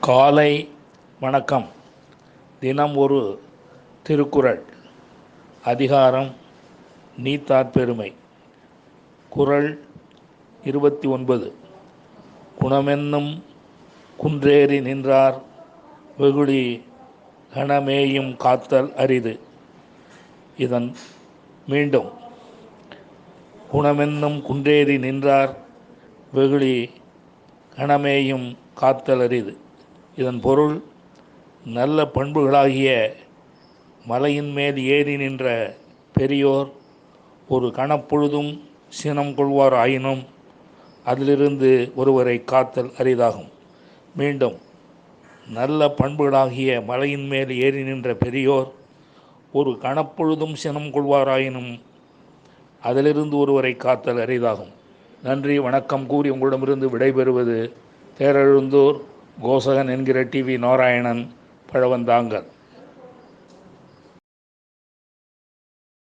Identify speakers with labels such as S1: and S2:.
S1: காலை வணக்கம். தினம் ஒரு திருக்குறள். அதிகாரம் நீத்தார் பெருமை. குறள் இருபத்தி ஒன்பது. குணமென்னும் குன்றேறி நின்றார் வெகுளி கணமேயும் காத்தல் அரிது. இதன் மீண்டும். குணமென்னும் குன்றேறி நின்றார் வெகுளி கணமேயும் காத்தல் அரிது. இதன் பொருள் நல்ல பண்புகளாகிய மலையின் மேல் ஏறி நின்ற பெரியோர் ஒரு கணப்பொழுதும் சினம் கொள்வார் ஆயினும் அதிலிருந்து ஒருவரை காத்தல் அரிதாகும். மீண்டும் நல்ல பண்புகளாகிய மலையின் மேல் ஏறி நின்ற பெரியோர் ஒரு கணப்பொழுதும் சினம் கொள்வாராயினும் அதிலிருந்து ஒருவரை காத்தல் அரிதாகும். நன்றி வணக்கம் கூறி உங்களிடமிருந்து விடைபெறுவது தேரெழுந்தூர் கோசகன் என்கிற டிவி நாராயணன் பழவந்தாங்கல்.